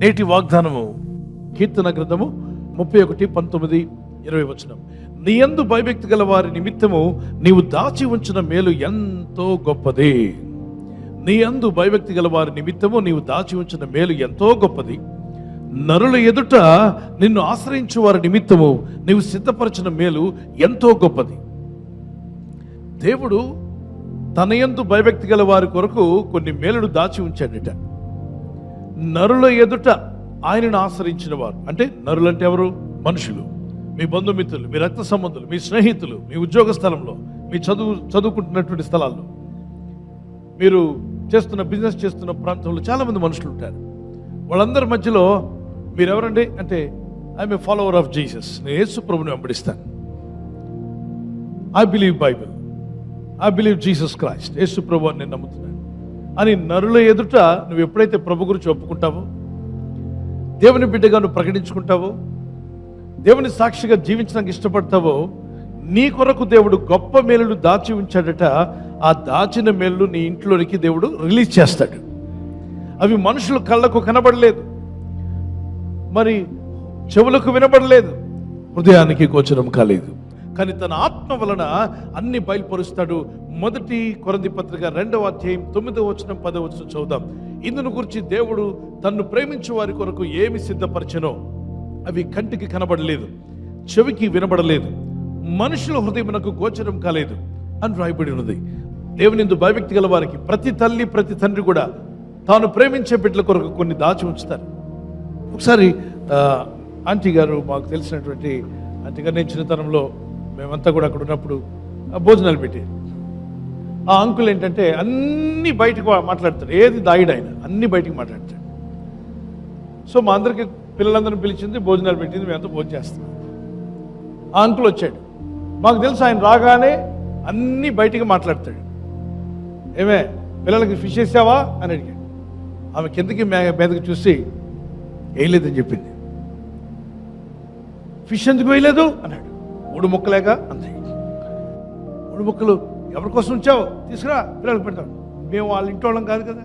నేటి వాగ్దానము కీర్తన గ్రంథము ముప్పై ఒకటి పంతొమ్మిది ఇరవై వచనం. నీ యందు భయభక్తి గల వారి నిమిత్తము నీవు దాచి ఉంచిన మేలు ఎంతో గొప్పది. నీ యందు భయభక్తి గల వారి నిమిత్తము నీవు దాచి ఉంచిన మేలు ఎంతో గొప్పది. నరుల ఎదుట నిన్ను ఆశ్రయించు వారి నిమిత్తము నీవు సిద్ధపరిచిన మేలు ఎంతో గొప్పది. దేవుడు తన యందు భయభక్తి గల వారి కొరకు కొన్ని మేలును దాచి ఉంచాడట. నరుల ఎదుట ఆయనను ఆశ్రయించిన వారు అంటే నరులంటే ఎవరు? మనుషులు. మీ బంధుమిత్రులు మీ రక్త సంబంధులు మీ స్నేహితులు మీ ఉద్యోగ స్థలంలో మీ చదువు చదువుకుంటున్నటువంటి స్థలాల్లో. మీరు చేస్తున్న బిజినెస్ చేస్తున్న ప్రాంతంలో చాలామంది మనుషులు ఉంటారు. వాళ్ళందరి మధ్యలో మీరు ఎవరండి అంటే I'm a follower of Jesus. నేను యేసు ప్రభుని వెంబడిస్తాను. I believe Bible. I believe Jesus Christ. Yesu ప్రభు అని నేను నమ్ముతున్నాను. అని నరుల ఎదుట నువ్వు ఎప్పుడైతే ప్రభు గురించి ఒప్పుకుంటావో దేవుని బిడ్డగా నువ్వు ప్రకటించుకుంటావో దేవుని సాక్షిగా జీవించడానికి ఇష్టపడతావో నీ కొరకు దేవుడు గొప్ప మేలును దాచి ఉంచాడట ఆ దాచిన మేలు నీ ఇంట్లోనికి దేవుడు రిలీజ్ చేస్తాడు. అవి మనుషుల కళ్ళకు కనబడలేదు. మరి చెవులకు వినబడలేదు. హృదయానికి గోచరం కాలేదు. కానీ తన ఆత్మ వలన అన్ని బయలుపరుస్తాడు. మొదటి కొరంది పత్రిక రెండవ అధ్యాయం తొమ్మిదవ వచనం పదవ వచనం చదువుదాం. ఇందును గురించి దేవుడు తన్ను ప్రేమించే వారి కొరకు ఏమి సిద్ధపరచెనో అవి కంటికి కనబడలేదు. చెవికి వినబడలేదు. మనుషుల హృదయమునకు గోచరం కాలేదు అని రాయబడి ఉన్నది. దేవుని భయభక్తి గల వారికి ప్రతి తల్లి ప్రతి తండ్రి కూడా తాను ప్రేమించే బిడ్డల కొరకు కొన్ని దాచి ఉంచుతారు. ఒకసారి ఆంటీ గారు మాకు తెలిసినటువంటి ఆంటీ గారు నేను చిన్నతనంలో మేమంతా కూడా అక్కడ ఉన్నప్పుడు భోజనాలు పెట్టి ఆ అంకుల్ ఏంటంటే అన్ని బయటకు మాట్లాడతాడు. ఏది దాయిడు ఆయన అన్ని బయటకు మాట్లాడతాడు. సో మా అందరికి పిల్లలందరిని పిలిచింది భోజనాలు పెట్టింది మేమంతా భోజనం చేస్తాం ఆ అంకుల్ వచ్చాడు. మాకు తెలుసు ఆయన రాగానే అన్ని బయటికి మాట్లాడతాడు. ఏమే పిల్లలకి ఫిష్ వేసావా? అని అడిగాడు. ఆమె కిందకి మే- మీదకి చూసి వేయలేదని చెప్పింది. ఫిష్ ఎందుకు వేయలేదు? అన్నాడు. మూడు ముక్కలేక అంతే. మూడు ముక్కలు ఎవరి కోసం ఉంచావు? తీసుకురా పిల్లలకు పెడతాం. మేము వాళ్ళ ఇంటి వాళ్ళం కాదు కదా.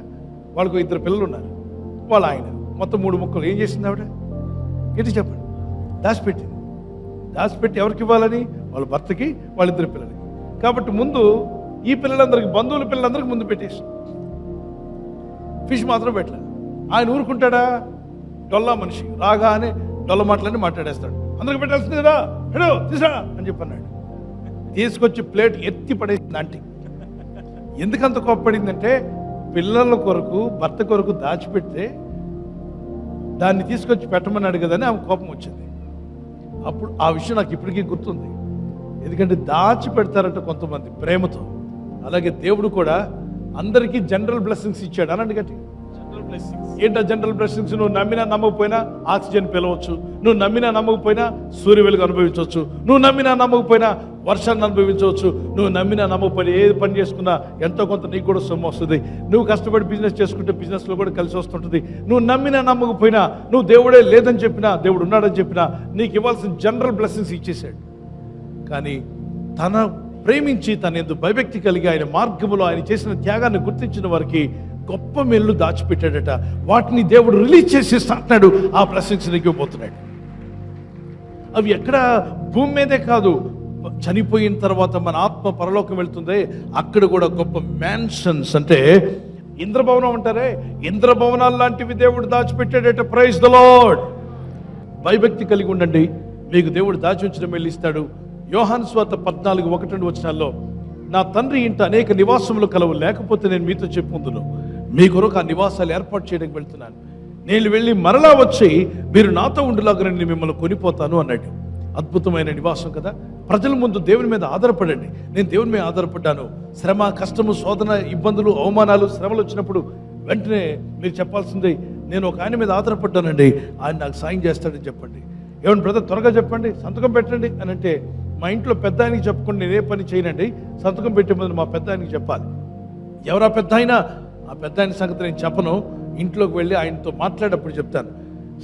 వాళ్ళకు ఇద్దరు పిల్లలు ఉన్నారు. వాళ్ళ ఆయన. మొత్తం మూడు ముక్కలు. ఏం చేసింది ఆవిడ? ఏంటి చెప్పండి? దాచిపెట్టింది. దాచిపెట్టి ఎవరికి ఇవ్వాలని? వాళ్ళ భర్తకి వాళ్ళిద్దరు పిల్లలకి. కాబట్టి ముందు ఈ పిల్లలందరికీ బంధువుల పిల్లలందరికీ ముందు పెట్టేసి. ఫిష్ మాత్రం పెట్టలే ఆయన ఊరుకుంటాడా? డొల్లా మనిషి. రాగానే డొల్ల మాటలన్నీ మాట్లాడేస్తాడు. అందరికి పెట్టాల్సింది కదా? హెడో తీసా అని చెప్పన్నాడు. తీసుకొచ్చి ప్లేట్ ఎత్తి పడేసింది ఆంటీ. ఎందుకంత కోప్పడిందంటే పిల్లల కొరకు భర్త కొరకు దాచిపెడితే దాన్ని తీసుకొచ్చి పెట్టమన్నాడు కదని ఆమె కోపం వచ్చింది. అప్పుడు ఆ విషయం నాకు ఇప్పటికీ గుర్తుంది. ఎందుకంటే దాచి పెడతారంట కొంతమంది ప్రేమతో. అలాగే దేవుడు కూడా అందరికీ జనరల్ బ్లెస్సింగ్స్ ఇచ్చాడు అనండి గట్టి. ఏంటో జనరల్ బ్లెస్సింగ్స్ నువ్వు నమ్మినా నమ్మకపోయినా ఆక్సిజన్ పిలవచ్చు. నువ్వు నమ్మినా నమ్మకపోయినా సూర్య వెలుగు అనుభవించవచ్చు. నువ్వు నమ్మినా నమ్మకపోయినా వర్షాన్ని అనుభవించవచ్చు. నువ్వు నమ్మినా నమ్మకపోయినా ఏది పని చేసుకున్నా ఎంతో కొంత నీకు కూడా సొమ్ము వస్తుంది. నువ్వు కష్టపడి బిజినెస్ చేసుకుంటే బిజినెస్లో కూడా కలిసి వస్తుంటుంది. నువ్వు నమ్మినా నమ్మకపోయినా నువ్వు దేవుడే లేదని చెప్పినా దేవుడు ఉన్నాడని చెప్పినా నీకు ఇవ్వాల్సిన జనరల్ బ్లెస్సింగ్స్ ఇచ్చేసాడు కానీ తన ప్రేమించి తన ఎందుకు భయభక్తి కలిగి ఆయన మార్గములో ఆయన చేసిన త్యాగాన్ని గుర్తించిన వారికి గొప్ప మెల్లు దాచిపెట్టాడట. వాటిని దేవుడు రిలీజ్ చేసి అంటున్నాడు. ఆ బ్లెస్సింగ్స్ నీకు అవి ఎక్కడ? భూమి మీదే కాదు. చనిపోయిన తర్వాత మన ఆత్మ పరలోకం వెళ్తుంది. అక్కడ కూడా గొప్ప మ్యాన్షన్స్ అంటే ఇంద్రభవనం అంటారే? ఇంద్రభవనాలు లాంటివి దేవుడు దాచిపెట్టాడట. ప్రైజ్ ద లాడ్ భయభక్తి కలిగి ఉండండి. మీకు దేవుడు దాచి ఉంచిన వెళ్ళిస్తాడు యోహాన్ స్వాత పద్నాలుగు ఒకటి రెండు వచ్చినాల్లో నా తండ్రి ఇంట అనేక నివాసములు కలవు. లేకపోతే నేను మీతో చెప్పుకుందును మీ కొరకు ఆ నివాసాలు ఏర్పాటు చేయడానికి వెళ్తున్నాను. నేను వెళ్ళి మరలా వచ్చి మీరు నాతో ఉండులాగా నేను మిమ్మల్ని కొనిపోతాను అన్నాడు. అద్భుతమైన నివాసం కదా. ప్రజల ముందు దేవుని మీద ఆధారపడండి. నేను దేవుని మీద ఆధారపడ్డాను. శ్రమ కష్టము శోధన ఇబ్బందులు అవమానాలు శ్రమలు వచ్చినప్పుడు వెంటనే మీరు చెప్పాల్సింది నేను ఒక ఆయన మీద ఆధారపడ్డానండి. ఆయన నాకు సాయం చేస్తాడని చెప్పండి. ఏమన్నా బ్రదర్ త్వరగా చెప్పండి సంతకం పెట్టండి అని అంటే మా ఇంట్లో పెద్ద ఆయనకి చెప్పుకుని నేనే పని చేయనండి సంతకం పెట్టే ముందు మా పెద్ద ఆయనకి చెప్పాలి. ఎవరా పెద్ద అయినా ఆ పెద్ద ఆయన సంగతి నేను చెప్పను. ఇంట్లోకి వెళ్ళి ఆయనతో మాట్లాడేటప్పుడు చెప్తాను.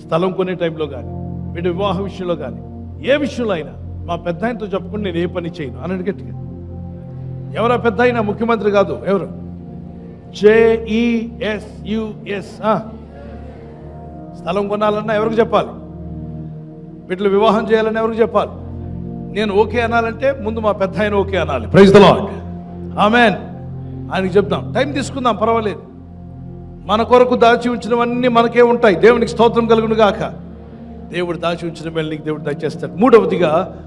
స్థలం కొనే టైంలో కానీ వీడి వివాహ విషయంలో కానీ ఏ విషయంలో అయినా మా పెద్ద ఆయనతో చెప్పుకుని నేను ఏ పని చేయను. అనండి గట్టిగా. ఎవరా పెద్ద ఆయన? ముఖ్యమంత్రి కాదు. ఎవరు? జేఈఎస్యుఎస్ స్థలం కొనాలన్నా ఎవరికి చెప్పాలి? వీటిలో వివాహం చేయాలని ఎవరికి చెప్పాలి? నేను ఓకే అనాలంటే ముందు మా పెద్ద ఆయన ఓకే అనాలి. ప్రైజ్ ద లాడ్ ఆమెన్ ఆయనకి చెప్తాం టైం తీసుకుందాం పర్వాలేదు. మన కొరకు దాచి ఉంచినవన్నీ మనకే ఉంటాయి. దేవునికి స్తోత్రం కలుగును గాక. దేవుడు దాచి ఉంచిన మేలు నీకు దేవుడు దయచేస్తాడు. మూడవదిగా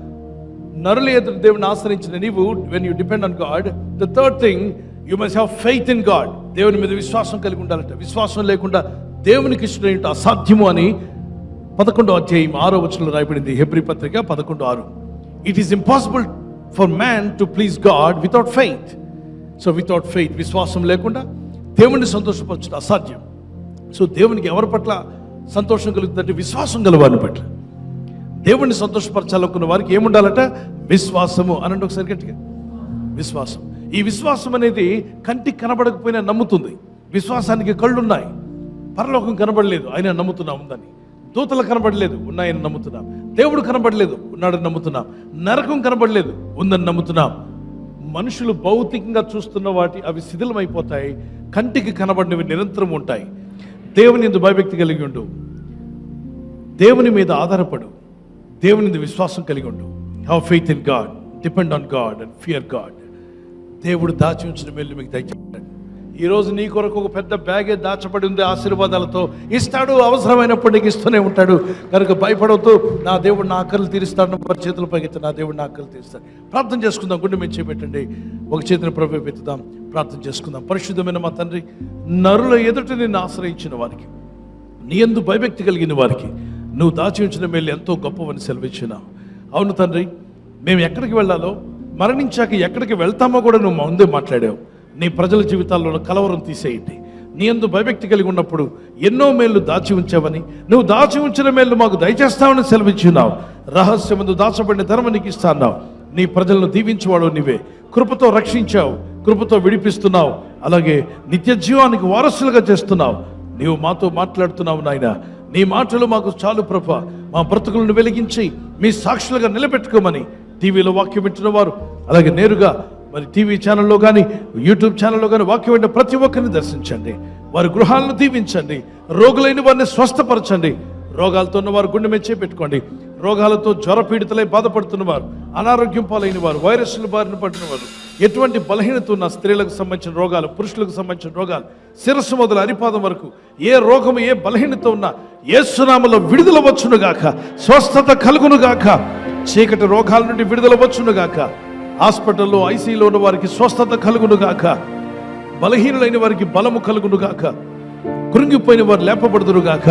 నరుల ఎదురు దేవుని ఆశ్రయించిన నీవు when you depend on God the third thing you must have faith in God దేవుని మీద విశ్వాసం కలిగి ఉండాలంట. విశ్వాసం లేకుండా దేవునికి ఇష్టం అసాధ్యము అని పదకొండో అధ్యాయం ఆరో వచనంలో రాయబడింది. హెబ్రి పత్రిక పదకొండు ఆరు. It is impossible for man to please God without faith so without faith విశ్వాసం లేకుండా దేవుణ్ణి సంతోషపరచడం అసాధ్యం. సో దేవునికి ఎవరి పట్ల సంతోషం కలుగుతుందంటే విశ్వాసం గలవారిని పట్ల. దేవుణ్ణి సంతోషపరచాలనుకున్న వారికి ఏముండాలట? విశ్వాసము అనండి ఒకసారి గట్టిగా. విశ్వాసం. ఈ విశ్వాసం అనేది కంటికి కనబడకపోయినా నమ్ముతుంది. విశ్వాసానికి కళ్ళున్నాయి. పరలోకం కనబడలేదు. ఆయన నమ్ముతున్నాం ఉందని దూతలు కనబడలేదు. ఉన్నాయని నమ్ముతున్నాం. దేవుడు కనబడలేదు. ఉన్నాడని నమ్ముతున్నాం. నరకం కనబడలేదు. ఉందని నమ్ముతున్నాం. మనుషులు భౌతికంగా చూస్తున్న వాటి అవి శిథిలమైపోతాయి కంటికి కనబడినవి నిరంతరం ఉంటాయి. దేవుని ఎందు భయభక్తి కలిగి ఉండు. దేవుని మీద ఆధారపడు. దేవుని విశ్వాసం కలిగి ఉండు. Have faith in God depend on God and fear God దేవుడు దాచి ఉంచిన మేలు మీకు దయచేస్తాడు ఈరోజు నీ కొరకు ఒక పెద్ద బ్యాగే దాచబడి ఉంది ఆశీర్వాదాలతో. ఇస్తాడు అవసరమైనప్పుడు నీకు ఇస్తూనే ఉంటాడు. కనుక భయపడవద్దు నా దేవుడు నా ఆకలి తీరుస్తాడు వారి చేతుల పైకి నా దేవుడు నా ఆకలి తీరుస్తాడు. ప్రార్థన చేసుకుందాం గుండె మెచ్చి పెట్టండి ఒక చేతిని ప్రవేపెత్తుదాం ప్రార్థన చేసుకుందాం. పరిశుద్ధమైన మా తండ్రి నరుల ఎదుట నిన్ను ఆశ్రయించిన వారికి నీ ఎందు భయభక్తి కలిగిన వారికి నువ్వు దాచి ఉంచిన మేలు ఎంతో గొప్పవని సెలవిచ్చినావు. అవును తండ్రి మేము ఎక్కడికి వెళ్ళాలో మరణించాక ఎక్కడికి వెళ్తామో కూడా నువ్వు ముందే మాట్లాడావు. నీ ప్రజల జీవితాల్లో కలవరం తీసేయండి. నీ అందు భయభక్తి కలిగి ఉన్నప్పుడు ఎన్నో మేళ్ళు దాచి ఉంచావని నువ్వు దాచి ఉంచిన మేళ్ళు మాకు దయచేస్తావని సెలవిచ్చున్నావు. రహస్యమందు దాచబడిన ధర్మ నీకు ఇస్తాన్నావు. నీ ప్రజలను దీవించేవాడు నీవే. కృపతో రక్షించావు కృపతో విడిపిస్తున్నావు అలాగే నిత్య జీవానికి వారసులుగా చేస్తున్నావు. నీవు మాతో మాట్లాడుతున్నావు నాయన. నీ మాటలు మాకు చాలు ప్రభ. మా బ్రతుకులను వెలిగించి మీ సాక్షులుగా నిలబెట్టుకోమని టీవీలో వాక్యం వింటున్న వారు అలాగే నేరుగా మరి టీవీ ఛానల్లో కానీ యూట్యూబ్ ఛానల్లో కానీ వాక్యం ప్రతి ఒక్కరిని దర్శించండి. వారి గృహాలను దీవించండి. రోగులైన వారిని స్వస్థపరచండి. రోగాలతో ఉన్న వారు గుండె మెచ్చే పెట్టుకోండి రోగాలతో జ్వర పీడితలై బాధపడుతున్న వారు అనారోగ్యం పాలైన వారు వైరస్ల బారిన పడిన వారు ఎటువంటి బలహీనత ఉన్న స్త్రీలకు సంబంధించిన రోగాలు పురుషులకు సంబంధించిన రోగాలు శిరస్సు మొదలు అరిపాదం వరకు ఏ రోగము ఏ బలహీనత ఉన్నా ఏ సునామలో విడుదల వచ్చునుగాక స్వస్థత కలుగునుగాక చీకటి రోగాల నుండి విడుదల వచ్చునుగాక హాస్పిటల్లో ఐసీలో ఉన్న వారికి స్వస్థత కలుగునుగాక బలహీనులైన వారికి బలము కలుగును గాక. కృంగిపోయిన వారు లేపబడుదురుగాక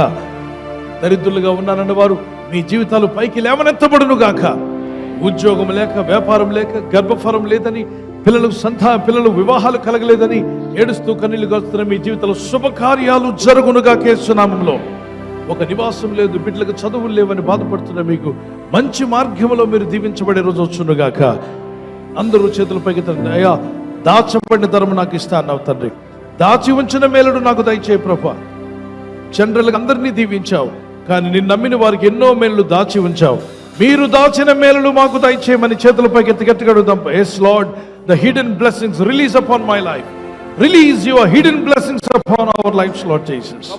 దరిద్రులుగా ఉన్నారన్న వారు మీ జీవితాలు పైకి లేవనెత్తబడును గాక. ఉద్యోగం లేక వ్యాపారం లేక గర్భఫలం లేదని పిల్లలకు సంతా పిల్లలు వివాహాలు కలగలేదని ఏడుస్తూ కన్నీళ్ళు గడుస్తున్న మీ జీవితంలో శుభకార్యాలు జరుగునుగా కేసునామంలో ఒక నివాసం లేదు బిడ్డలకు చదువులు లేవని బాధపడుతున్న మీకు మంచి మార్గంలో మీరు దీవించబడే రోజు వచ్చునుగాక అందరూ చేతులపైకి తండ్రి అయ్యా దాచబడిన ధర్మ నాకు ఇస్తా అన్నావు తండ్రి. దాచి ఉంచిన మేలుడు నాకు దయచేయి ప్రభా. చండ్రులకు అందరినీ దీవించావు కానీ నిన్ను నమ్మిన వారికి ఎన్నో మేలు దాచి ఉంచావు. మీరు దాచిన మేలులు మాకు దయచేయమని చేతులపైకి ఎత్తి గట్టిగా yes the hidden blessings release upon my life release your hidden blessings upon our life Lord Jesus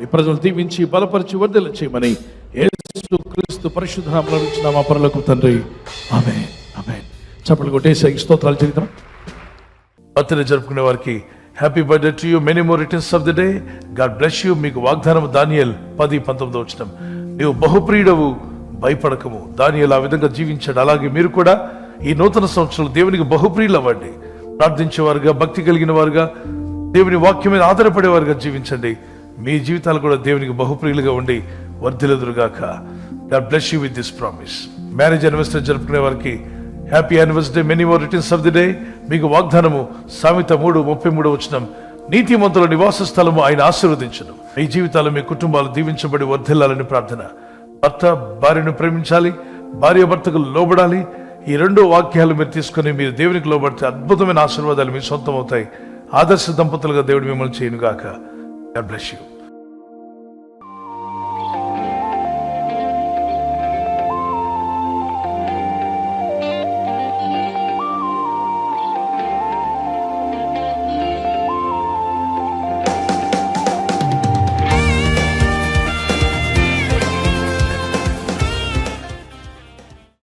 మీ ప్రజలు దీవించి బలపరిచి వర్ధల చేయమని యేసు క్రీస్తు పరిశుద్ధ మా పనులకు తండ్రి. ఆమె చప్పట్లు కొట్టేసే స్తోత్రాలు చేద్దాం బర్త్డే జరుపుకునే వారికి happy birthday to you. Many more returns of the day God bless you మీకు వాగ్దానం దానియల్ పది పంతొమ్మిది వచ్చిన నీవు బహుప్రియుడవు భయపడకము. దానియల్ ఆ విధంగా జీవించాడు. అలాగే మీరు కూడా ఈ నూతన సంవత్సరంలో దేవునికి బహుప్రియులు అవ్వండి ప్రార్థించేవారుగా భక్తి కలిగిన వారుగా దేవుని వాక్యం మీద ఆధారపడేవారుగా జీవించండి. మీ జీవితాలు కూడా దేవునికి బహుప్రియులుగా ఉండి వర్ధిలెదురుగాక God bless you with this promise marriage anniversary జరుపుకునే వారికి happy anniversary many more returns of the day మీకు వాగ్దానము సామెత మూడు ముప్పై మూడు వచ్చిన నీతిమంతుల నివాస స్థలము ఆయన ఆశీర్వదించను. మీ జీవితాలు మీ కుటుంబాలు దీవించబడి వర్ధిల్లాలని ప్రార్థన. భర్త భార్యను ప్రేమించాలి భార్య భర్తకు లోబడాలి. ఈ రెండు వాక్యాలు మీరు తీసుకుని మీరు దేవునికి లోబడితే అద్భుతమైన ఆశీర్వాదాలు మీ సొంతం అవుతాయి ఆదర్శ దంపతులుగా దేవుడు మిమ్మల్ని చేయనుగాక. God bless you